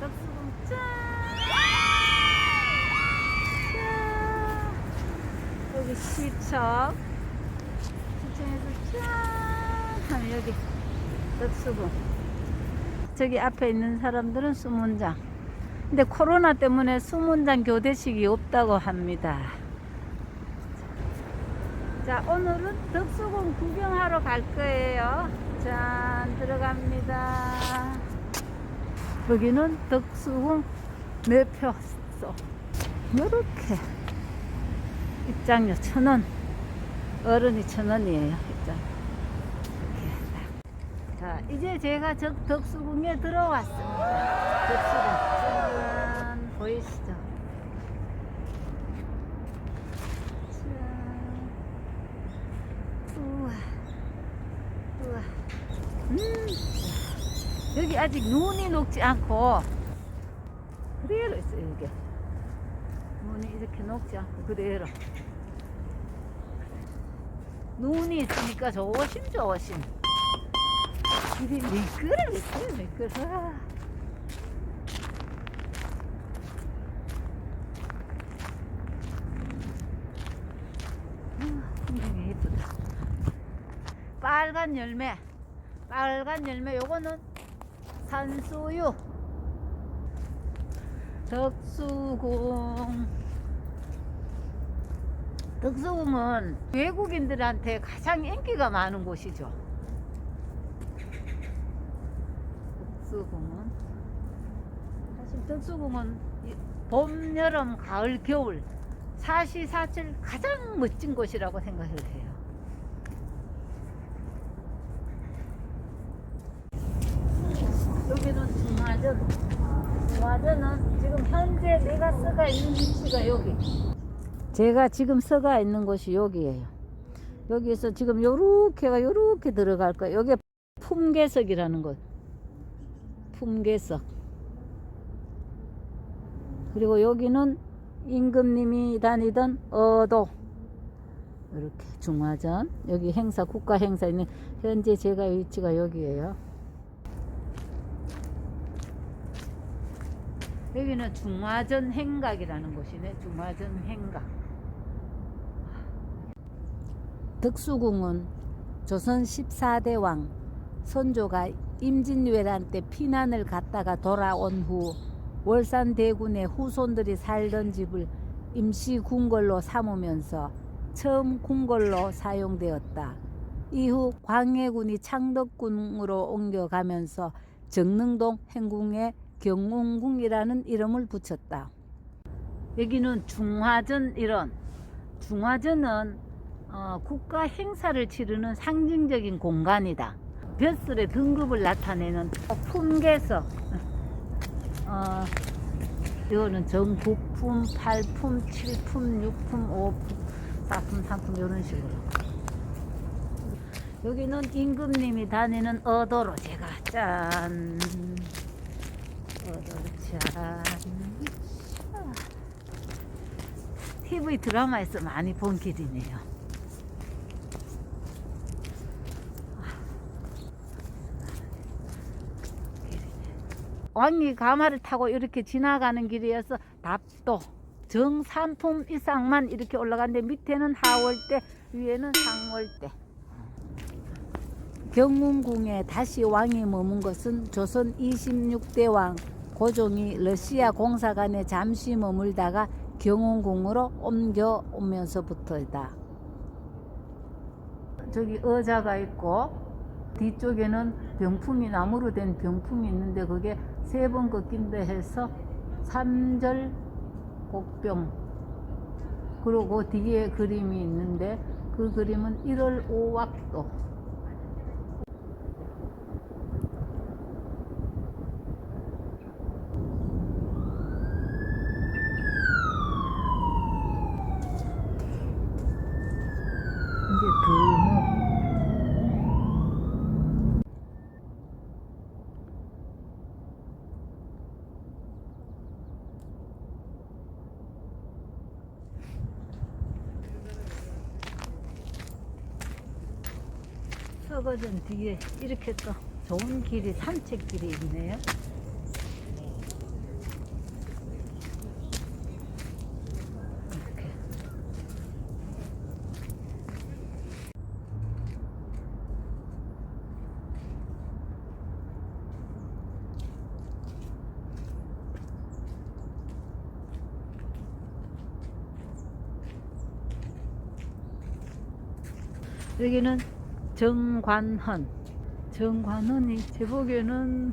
짠! 짠! 여기 시청. 시청에서 짠! 여기 덕수궁. 저기 앞에 있는 사람들은 수문장. 근데 코로나 때문에 수문장 교대식이 없다고 합니다. 자, 오늘은 덕수궁 구경하러 갈 거예요. 짠, 들어갑니다. 여기는 덕수궁 매표소. 요렇게. 입장료 천 원. 어른이 천 원이에요, 입장. 이렇게 딱. 자, 이제 제가 저 덕수궁에 들어왔습니다. 덕수궁. 짠, 보이시죠? 짠. 우와. 우와. 음. 여기 아직 눈이 녹지 않고 그대로 있어요, 이게. 눈이 이렇게 녹지 않고 그대로. 눈이 있으니까 조심 조심. 길이 미끄러 미끄러 미끄러. 아, 굉장히 예쁘다. 빨간 열매. 빨간 열매 요거는 산수유. 덕수궁. 덕수궁은 외국인들한테 가장 인기가 많은 곳이죠. 덕수궁은 사실 덕수궁은 이- 봄, 여름, 가을, 겨울 사시사철 가장 멋진 곳이라고 생각을 해요. 여기는 중화전. 중화전은 지금 현재 내가 서가 있는 위치가 여기. 제가 지금 서가 있는 곳이 여기예요. 여기에서 지금 요렇게가 요렇게 들어갈 거예요. 여기 품계석이라는 곳. 품계석. 그리고 여기는 임금님이 다니던 어도. 이렇게 중화전. 여기 행사, 국가 행사 있는 현재 제가 위치가 여기예요. 여기는 중화전 행각이라는 곳이네. 중화전 행각. 덕수궁은 조선 14대 왕 선조가 임진왜란 때 피난을 갔다가 돌아온 후 월산 대군의 후손들이 살던 집을 임시 궁궐로 삼으면서 처음 궁궐로 사용되었다. 이후 광해군이 창덕궁으로 옮겨가면서 정릉동 행궁에 경운궁이라는 이름을 붙였다. 여기는 중화전 일원. 중화전은 어, 국가 행사를 치르는 상징적인 공간이다. 벼슬의 등급을 나타내는 품계석. 어, 이거는 전국품, 8품, 7품, 6품, 5품, 4품, 3품 이런 식으로. 여기는 임금님이 다니는 어도로 제가 짠. 어도로 짠. TV 드라마에서 많이 본 길이네요. 왕이 가마를 타고 이렇게 지나가는 길이어서 답도 정삼품 이상만 이렇게 올라가는데 밑에는 하월대 위에는 상월대 경운궁에 다시 왕이 머문 것은 조선 26대 왕 고종이 러시아 공사관에 잠시 머물다가 경운궁으로 옮겨오면서부터이다. 저기 의자가 있고 뒤쪽에는 병풍이 나무로 된 병풍이 있는데 그게 세번 꺾인다 해서 삼절 곡병 그리고 그 뒤에 그림이 있는데 그 그림은 1월 5wak도 이제 드문 서거전 뒤에 이렇게 또 좋은 길이 산책길이 있네요. 이렇게. 여기는 정관헌. 정관헌이 제 보기에는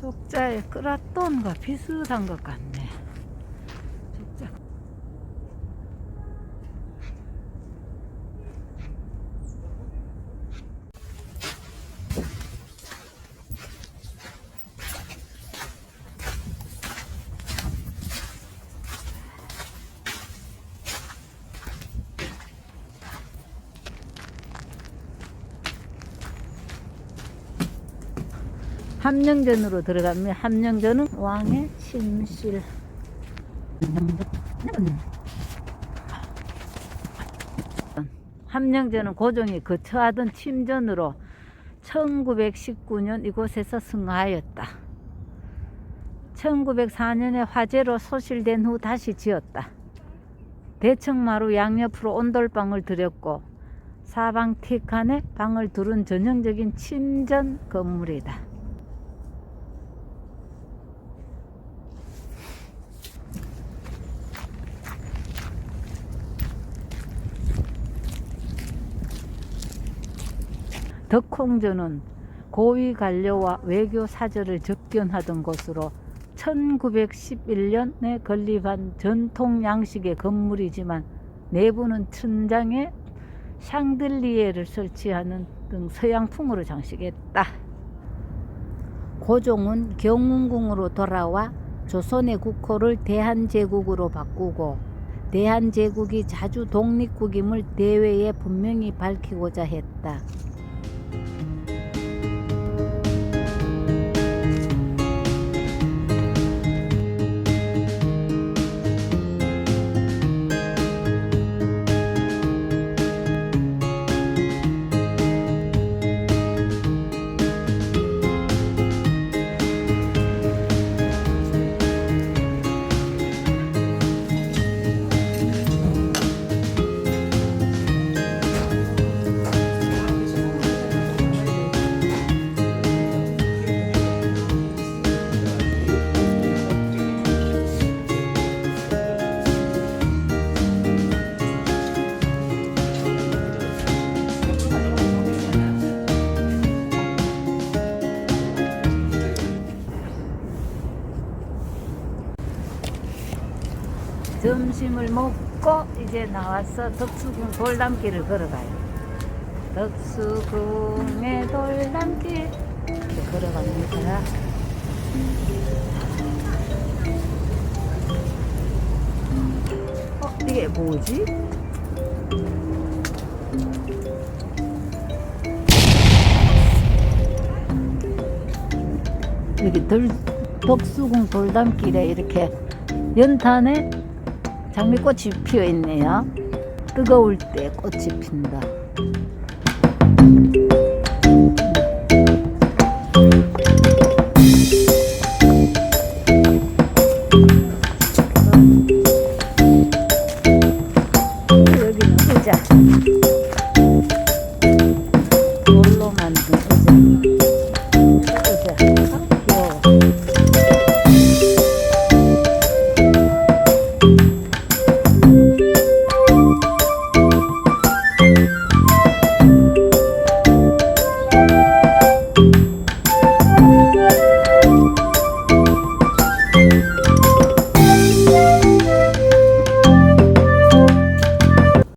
족자의 끌었돈과 비슷한 것 같네. 함령전으로 들어가면 함령전은 왕의 침실. 함령전은 고종이 거처하던 침전으로 1919년 이곳에서 승하하였다. 1904년에 화재로 소실된 후 다시 지었다. 대청마루 양옆으로 온돌방을 들였고 사방 티칸에 방을 두른 전형적인 침전 건물이다. 덕홍전은 고위 관료와 외교 사절을 접견하던 곳으로 1911년에 건립한 전통 양식의 건물이지만 내부는 천장에 샹들리에를 설치하는 등 서양풍으로 장식했다. 고종은 경운궁으로 돌아와 조선의 국호를 대한제국으로 바꾸고 대한제국이 자주 독립국임을 대외에 분명히 밝히고자 했다. 점심을 먹고 이제 나와서 덕수궁 돌담길을 걸어가요. 덕수궁의 돌담길 이렇게 걸어갑니다. 어, 이게 뭐지? 덜, 덕수궁 돌담길에 이렇게 연탄에 장미꽃이 피어 있네요. 뜨거울 때 꽃이 핀다.